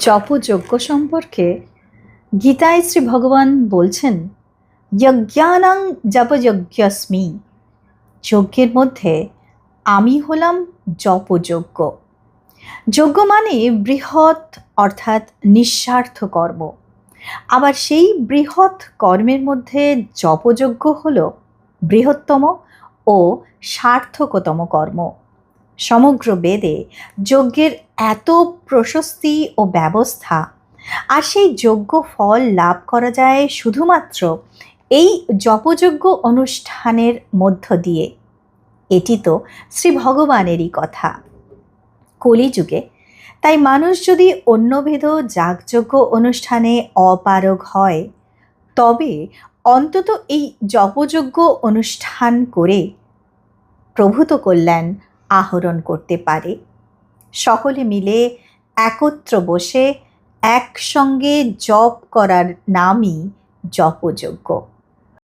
জপযজ্ঞ সম্পর্কে গীতায় শ্রী ভগবান বলছেন, যজ্ঞানাং জপযজ্ঞস্মি। যজ্ঞের মধ্যে আমি হলাম জপযজ্ঞ। যজ্ঞ মানে বৃহৎ অর্থাৎ নিঃস্বার্থ কর্ম। আবার সেই বৃহৎ কর্মের মধ্যে জপযজ্ঞ হল বৃহত্তম ও সার্থকতম কর্ম। সমগ্র বেদে যজ্ঞের এত প্রশস্তি ও ব্যবস্থা। আর সেই যজ্ঞ ফল লাভ করা যায় শুধুমাত্র এই জপযজ্ঞ অনুষ্ঠানের মধ্য দিয়ে। এটি তো শ্রী ভগবানেরই কথা। কলিযুগে তাই মানুষ যদি অন্যভেদ যাগযজ্ঞ অনুষ্ঠানে অপারগ হয়, তবে অন্তত এই জপযজ্ঞ অনুষ্ঠান করে প্রভূত কল্যাণ আহরণ করতে পারে। সকলে মিলে একত্র বসে একসঙ্গে জপ করার নামই জপযজ্ঞ